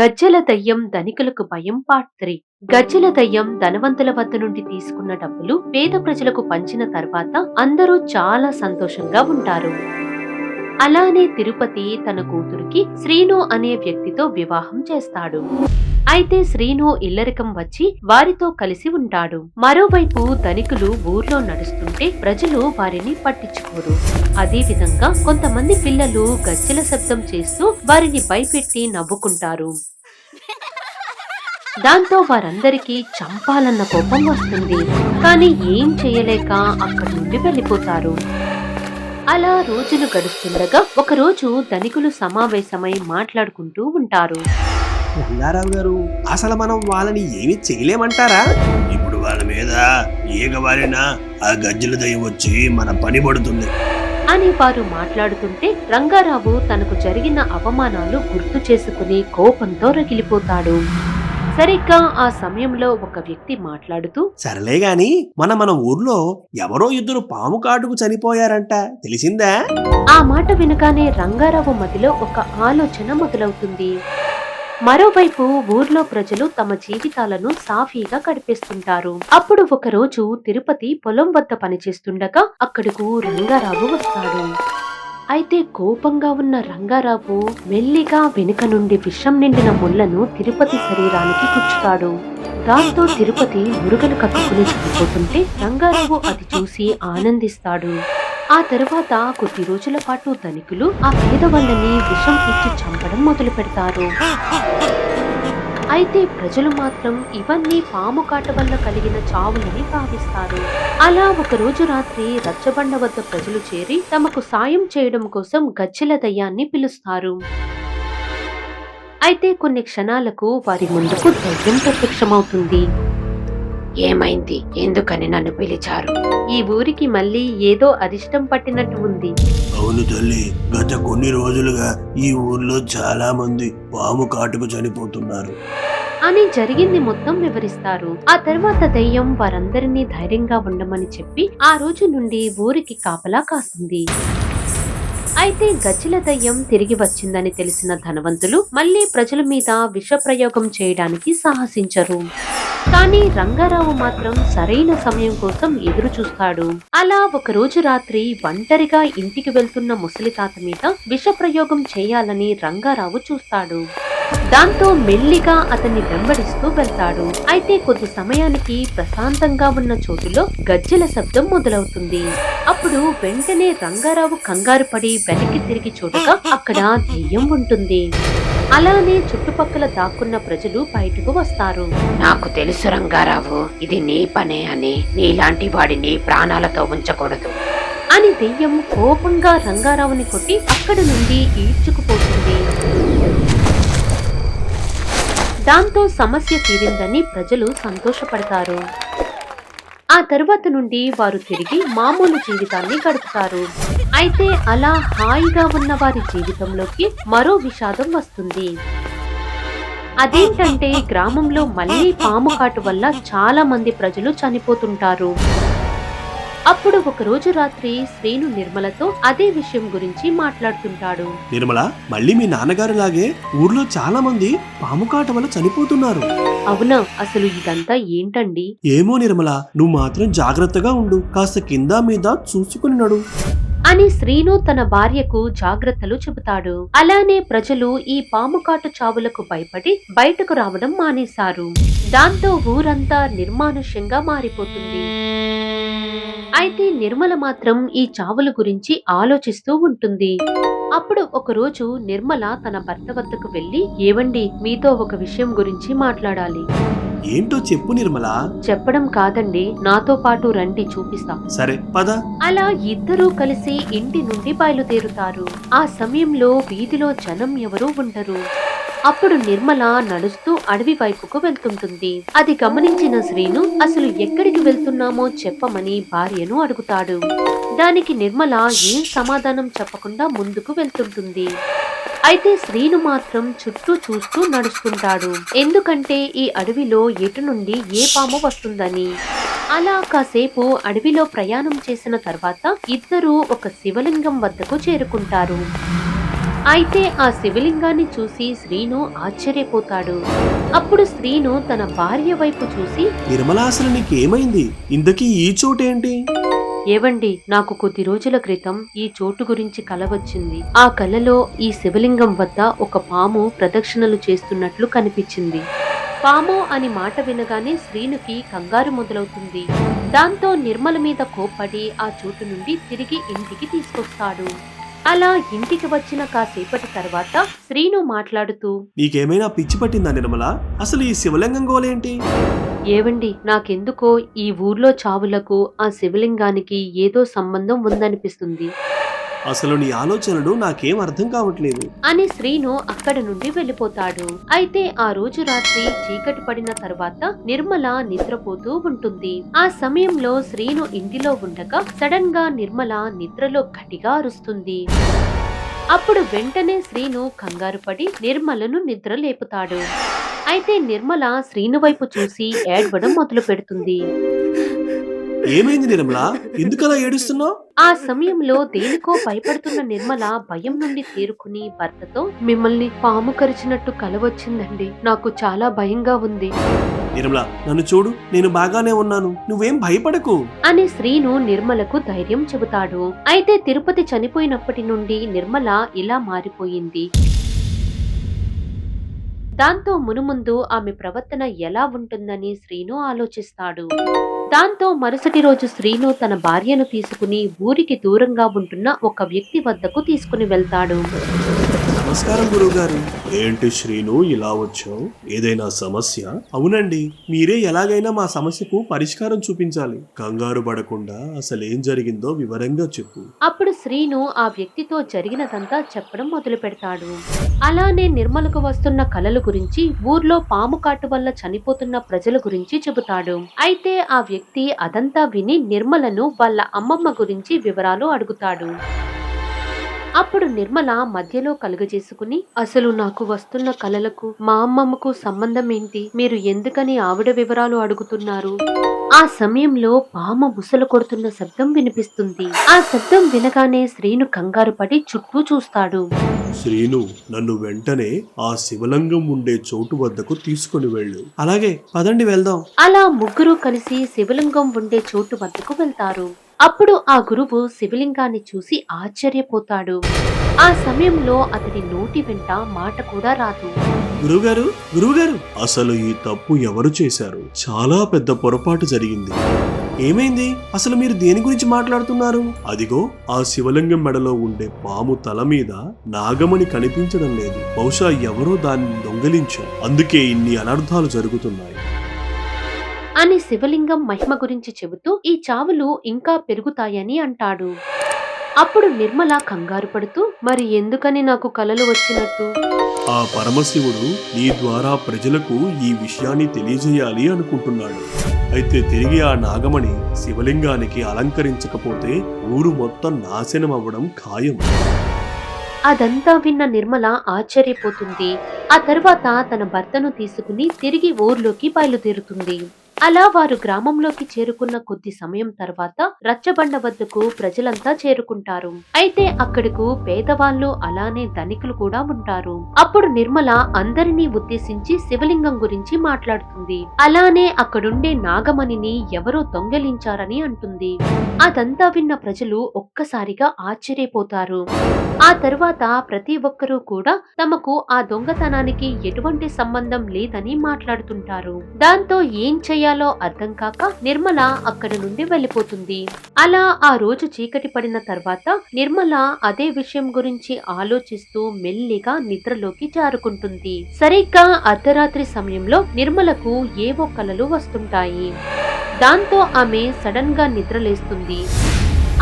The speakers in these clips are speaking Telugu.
గజ్జెల దయ్యం ధనికులకు భయం పార్ట్ త్రీ గజ్జెల దయ్యం ధనవంతుల వద్ద నుండి తీసుకున్న డబ్బులు పేద ప్రజలకు పంచిన తర్వాత అందరూ చాలా సంతోషంగా ఉంటారు. అలానే తిరుపతి తన కూతురికి శ్రీను అనే వ్యక్తితో వివాహం చేస్తాడు. అయితే శ్రీను ఇల్లరికం వచ్చి వారితో కలిసి ఉంటాడు. మరోవైపు ధనికులు ఊర్లో నడుస్తుంటే ప్రజలు వారిని పట్టించుకోరు. అదే విధంగా కొంతమంది పిల్లలు గజ్జెల శబ్దం చేస్తూ వారిని భయపెట్టి నవ్వుకుంటారు. దాంతో వారందరికీ చంపాలన్న కోపం వస్తుంది. కానీ ఏం చేయలేక అక్కడి నుండి వెళ్ళిపోతారు. అలా రోజులు గడుస్తుండగా ఒకరోజు ధనికులు సమావేశమై మాట్లాడుకుంటూ ఉంటారు. రంగారావు గారు అసలు మనం వాళ్ళని ఏమి చేయలేమంటారా? ఇప్పుడు వాళ్ళ మీద ఈగ వారినా ఆ గజ్జల దయ్యం వచ్చి మన పని పడుతుంది. అని వారు మాట్లాడుతుంటే రంగారావు తనకు జరిగిన అవమానాలు గుర్తు చేసుకుని కోపంతో రగిలిపోతాడు. సరిగ్గా ఆ సమయంలో ఒక వ్యక్తి మాట్లాడుతూ సరేలే గాని మన మన ఊర్లో ఎవరో ఇద్దరు పాము కాటుకు చనిపోయారంట. తెలిసిందా? ఆ మాట వినగానే రంగారావు మదిలో ఒక ఆలోచన మొదలవుతుంది. మరోవైపు ఊర్లో ప్రజలు తమ జీవితాలను సాఫీగా గడిపేస్తుంటారు. అప్పుడు ఒకరోజు తిరుపతి పొలం వద్ద పనిచేస్తుండగా అక్కడకు రంగారావు వస్తాడు. అయితే కోపంగా ఉన్న రంగారావు మెల్లిగా వెనుక నుండి విషం నిండిన ముళ్ళను తిరుపతి శరీరానికి గుచ్చుతాడు. దాంతో తిరుపతి మురుగలు కట్టుకుని చనిపోతుంటే రంగారావు అది చూసి ఆనందిస్తాడు. ఆ తర్వాత కొద్ది రోజుల పాటు ధనికులు ఆ పేదవాళ్ళని విషం ఇచ్చి చంపడం మొదలు పెడతారు. అయితే ప్రజలు మాత్రం ఇవన్నీ పాము కాట వల్ల కలిగిన చావులని భావిస్తారు. అలా ఒక రోజు రాత్రి రచ్చబండ వద్ద ప్రజలు చేరి తమకు సాయం చేయడం కోసం గజ్జెల దయ్యాన్ని పిలుస్తారు. అయితే కొన్ని క్షణాలకు వారి ముందుకు దయ్యం ప్రత్యక్షమవుతుంది. ఏమైంది? ఎందుకని నన్ను పిలిచారు? ఈ ఊరికి మళ్ళీ ఏదో అరిష్టం పట్టినట్టు ఉంది. అవును తల్లి గత కొన్ని రోజులుగా ఈ ఊర్లో చాలా మంది పాము కాటుకు చనిపోతున్నారు. అని జరిగింది మొత్తం వివరిస్తారు. ఆ తర్వాత దయ్యం వారందరినీ ధైర్యంగా ఉండమని చెప్పి ఆ రోజు నుండి ఊరికి కాపలా కాస్తుంది అయితే గజ్జల దయ్యం తిరిగి వచ్చిందని తెలిసిన ధనవంతులు మళ్ళీ ప్రజల మీద విష ప్రయోగం చేయడానికి సాహసించరు. కానీ రంగారావు మాత్రం సరైన సమయం కోసం ఎదురు చూస్తాడు అలా ఒక రోజు రాత్రి ఒంటరిగా ఇంటికి వెళ్తున్న ముసలి తాత మీద విష ప్రయోగం చేయాలని రంగారావు చూస్తాడు. దాంతో మెల్లిగా అతన్ని వెంబడిస్తూ వెళ్తాడు. అయితే కొద్ది సమయానికి ప్రశాంతంగా ఉన్న చోటులో గజ్జెల శబ్దం మొదలవుతుంది. అప్పుడు వెంటనే రంగారావు కంగారు పడి వెనక్కి తిరిగి చూడగా అక్కడ దెయ్యం ఉంటుంది. అలానే చుట్టుపక్కల దాక్కున్న ప్రజలు బయటకు వస్తారు. నాకు తెలుసు రంగారావు ఇది నీ పనే అని. నీలాంటి వాడిని ప్రాణాలతో ఉంచకూడదు. అని దెయ్యం కోపంగా రంగారావుని కొట్టి అక్కడి నుండి ఈడ్చుకుపోతుంది. దాంతో సమస్య తీరిందని ప్రజలు సంతోషపడతారు. ఆ తరువాత నుండి వారు తిరిగి మామూలు జీవితాన్ని గడుపుతారు. అయితే అలా హాయిగా ఉన్న వారి జీవితంలోకి మరో విషాదం వస్తుంది. అదేంటంటే గ్రామంలో మళ్ళీ పాము కాటు వల్ల చాలా మంది ప్రజలు చనిపోతుంటారు. అప్పుడు ఒక రోజు రాత్రి శ్రీను నిర్మలతో అదే విషయం గురించి మాట్లాడుతుంటాడు. నిర్మల మళ్ళీ మీ నాన్నగారు లాగే ఊర్లో చాలా మంది పాము కాటు వల్ల చనిపోతున్నారు. అవునా? అసలు ఇదంతా ఏంటండి? ఏమో నిర్మల నువ్వు మాత్రం జాగ్రత్తగా ఉండు కాస్త కింద మీద చూసుకుని నడు. అని శ్రీను తన భార్యకు జాగ్రత్తలు చెబుతాడు. అలానే ప్రజలు ఈ పాముకాటు చావులకు భయపడి బయటకు రావడం మానేశారు. దాంతో ఊరంతా నిర్మానుష్యంగా మారిపోతుంది. అయితే నిర్మల మాత్రం ఈ చావుల గురించి ఆలోచిస్తూ ఉంటుంది. అప్పుడు ఒకరోజు నిర్మల తన భర్త వద్దకు వెళ్ళి ఏవండి మీతో ఒక విషయం గురించి మాట్లాడాలి. ఏంటో చెప్పు నిర్మల. చెప్పడం కాదండి నాతో పాటు రండి చూపిస్తా. సరే పద. అలా ఇద్దరూ కలిసి ఇంటి నుండి బయలుదేరుతారు. ఆ సమయంలో వీధిలో జనం ఎవరూ ఉండరు. అప్పుడు నిర్మల నడుస్తూ అడవి వైపుకు వెళ్తుంటుంది. అది గమనించిన శ్రీను అసలు ఎక్కడికి వెళ్తున్నామో చెప్పమని భార్యను అడుగుతాడు. దానికి నిర్మల ఏం సమాధానం చెప్పకుండా ముందుకు వెళ్తుంటుంది. అయితే శ్రీను మాత్రం చుట్టూ చూస్తూ నడుస్తుంటాడు. ఎందుకంటే ఈ అడవిలో ఎటు నుండి ఏ పాము వస్తుందని. అలా కాసేపు అడవిలో ప్రయాణం చేసిన తర్వాత ఇద్దరూ ఒక శివలింగం వద్దకు చేరుకుంటారు. అయితే ఆ శివలింగాన్ని చూసి శ్రీను ఆశ్చర్యపోతాడు. అప్పుడు శ్రీను తన భార్య వైపు చూసి అసలు నీకేమైంది? ఇంతకీ ఈ చోటేంటి? ఏవండి నాకు కొద్ది రోజుల క్రితం ఈ చోటు గురించి కల వచ్చింది. ఆ కలలో ఈ శివలింగం వద్ద ఒక పాము ప్రదక్షిణలు చేస్తున్నట్లు కనిపించింది. పాము అని మాట వినగానే శ్రీనుకి కంగారు మొదలవుతుంది. దాంతో నిర్మల మీద కోప్పడి ఆ చోటు నుండి తిరిగి ఇంటికి తీసుకొస్తాడు. అలా ఇంటికి వచ్చిన కాసేపటి తర్వాత శ్రీను మాట్లాడుతూ నీకేమైనా పిచ్చి పట్టిందా నిర్మలా? అసలు ఈ శివలింగం గోలేంటి? ఏవండి నాకెందుకో ఈ ఊర్లో చావులకు ఆ శివలింగానికి ఏదో సంబంధం ఉందనిపిస్తుంది. అసలు నీ ఆలోచనలు నాకేం అర్థం కావట్లేదు. అని శ్రీను అక్కడ నుండి వెళ్ళిపోతాడు. అయితే ఆ రోజు రాత్రి చీకటి పడిన తర్వాత నిర్మల నిద్రపోతూ ఉంటుంది. ఆ సమయంలో శ్రీను ఇంటిలో ఉండగా సడన్గా నిర్మల నిద్రలో గట్టిగా అరుస్తుంది. అప్పుడు వెంటనే శ్రీను కంగారు పడి నిర్మలను నిద్ర లేపుతాడు. అయితే నిర్మల శ్రీను వైపు చూసి ఏడ్వడం మొదలు పెడుతుంది ఏమైంది నిర్మలా? ఎందుకలా ఏడుస్తున్నావు? ఆ సమయంలో దేనికో భయపడుతున్న నిర్మల భయం నుండి తేరుకుని భర్తతో మిమ్మల్ని పాము కరిచినట్టు కల వచ్చిందండి. నాకు చాలా భయంగా ఉంది. నిర్మలా నన్ను చూడు నేను బాగానే ఉన్నాను. నువ్వేం భయపడకు. అని శ్రీను నిర్మలకు ధైర్యం చెబుతాడు. అయితే తిరుపతి చనిపోయినప్పటి నుండి నిర్మల ఇలా మారిపోయింది. దాంతో మునుముందు ఆమె ప్రవర్తన ఎలా ఉంటుందని శ్రీను ఆలోచిస్తాడు. దాంతో మరుసటి రోజు శ్రీను తన భార్యను తీసుకుని ఊరికి దూరంగా ఉంటున్న ఒక వ్యక్తి వద్దకు తీసుకుని వెళ్తాడు. నమస్కారం గురువుగారు. ఏంటి శ్రీను ఇలా వచ్చావు? ఏదైనా సమస్య? అవునండి మీరే ఎలాగైనా మా సమస్యకు పరిష్కారం చూపించాలి. కంగారు పడకుండా అసలు ఏం జరిగిందో వివరంగా చెప్పు. అప్పుడు శ్రీను ఆ వ్యక్తితో జరిగినదంతా చెప్పడం మొదలు పెడతాడు అలానే నిర్మలకు వస్తున్న కలల గురించి ఊర్లో పాము కాటు వల్ల చనిపోతున్న ప్రజల గురించి చెబుతాడు. అయితే ఆ వ్యక్తి అదంతా విని నిర్మలను వాళ్ళ అమ్మమ్మ గురించి వివరాలు అడుగుతాడు. అప్పుడు నిర్మల మధ్యలో కలుగజేసుకుని అసలు నాకు వస్తున్న కలలకు మా అమ్మమ్మకు సంబంధం ఏంటి మీరు ఎందుకని ఆవిడ వివరాలు అడుగుతున్నారు? ఆ సమయంలో పామ బుసలు కొడుతున్న శబ్దం వినిపిస్తుంది. ఆ శబ్దం వినగానే శ్రీను కంగారు పడి చుట్టూ చూస్తాడు. శ్రీను నన్ను వెంటనే ఆ శివలింగం ఉండే చోటు వద్దకు తీసుకుని వెళ్ళు. అలాగే పదండి వెళ్దాం. అలా ముగ్గురు కలిసి శివలింగం ఉండే చోటు వద్దకు వెళ్తారు. అప్పుడు ఆ గురువు శివలింగాన్ని చూసి ఆశ్చర్యపోతాడు. ఆ సమయంలో అతడి నోటి వెంట మాట కూడా రాదు. గురుగారు గురువుగారు అసలు ఈ తప్పు ఎవరు చేశారు? చాలా పెద్ద పొరపాటు జరిగింది. ఏమైంది? అసలు మీరు దేని గురించి మాట్లాడుతున్నారు? అదిగో ఆ శివలింగం మెడలో ఉండే పాము తల మీద నాగమణి కనిపించడం లేదు. బహుశా ఎవరో దాన్ని దొంగిలించారు. అందుకే ఇన్ని అనర్థాలు జరుగుతున్నాయి. అని శివలింగం మహిమ గురించి చెబుతూ ఈ చావులు ఇంకా పెరుగుతాయని అంటాడు. అప్పుడు నిర్మల కంగారు పడుతూ మరి ఎందుకని నాకు కలలు వచ్చినట్టు? ఆ పరమశివుడు నీ ద్వారా ప్రజలకు ఈ విషయాన్ని తెలియజేయాలి అనుకుంటున్నాడు. అయితే తిరిగి ఆ నాగమణి శివలింగానికి అలంకరించకపోతే ఊరు మొత్తం నాశనం అవ్వడం ఖాయం. అదంతా విన్న నిర్మల ఆశ్చర్యపోతుంది. ఆ తర్వాత తన భర్తను తీసుకుని తిరిగి ఊర్లోకి బయలుదేరుతుంది. అలా వారు గ్రామంలోకి చేరుకున్న కొద్ది సమయం తర్వాత రచ్చబండ వద్దకు ప్రజలంతా చేరుకుంటారు. అయితే అక్కడకు పేదవాళ్ళు అలానే ధనికులు కూడా ఉంటారు. అప్పుడు నిర్మల అందరినీ ఉద్దేశించి శివలింగం గురించి మాట్లాడుతుంది. అలానే అక్కడుండే నాగమణిని ఎవరో దొంగలించారని అంటుంది. అదంతా విన్న ప్రజలు ఒక్కసారిగా ఆశ్చర్యపోతారు. ఆ తర్వాత ప్రతి ఒక్కరూ కూడా తమకు ఆ దొంగతనానికి ఎటువంటి సంబంధం లేదని మాట్లాడుతుంటారు. దాంతో ఏం చేయాలో అర్థం కాక నిర్మల అక్కడి నుండి వెళ్ళిపోతుంది. అలా ఆ రోజు చీకటి పడిన తర్వాత నిర్మల అదే విషయం గురించి ఆలోచిస్తూ మెల్లిగా నిద్రలోకి జారుకుంటుంది. సరిగ్గా అర్ధరాత్రి సమయంలో నిర్మలకు ఏవో కలలు వస్తుంటాయి. దాంతో ఆమె సడన్గా నిద్రలేస్తుంది.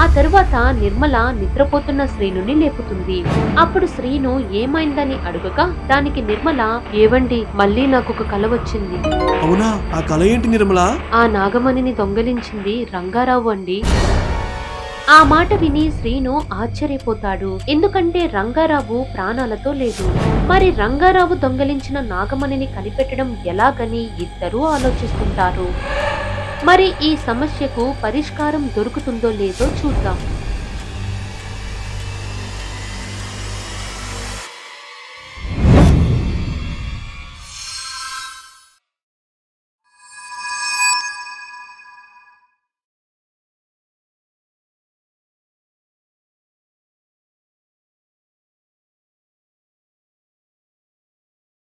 ఆ తరువాత నిర్మల నిద్రపోతున్న శ్రీనుని లేపుతుంది. అప్పుడు శ్రీను ఏమైందని అడుగగా దానికి నిర్మల ఏవండి మళ్ళీ నాకు ఒక కల వచ్చింది. అవునా? ఆ కళ ఏంటి నిర్మలా? ఆ నాగమణిని దొంగలించింది రంగారావు అండి. ఆ మాట విని శ్రీను ఆశ్చర్యపోతాడు. ఎందుకంటే రంగారావు ప్రాణాలతో లేదు. మరి రంగారావు దొంగలించిన నాగమణిని కనిపెట్టడం ఎలాగని ఇద్దరూ ఆలోచిస్తుంటారు. మరి ఈ సమస్యకు పరిష్కారం దొరుకుతుందో లేదో చూద్దాం.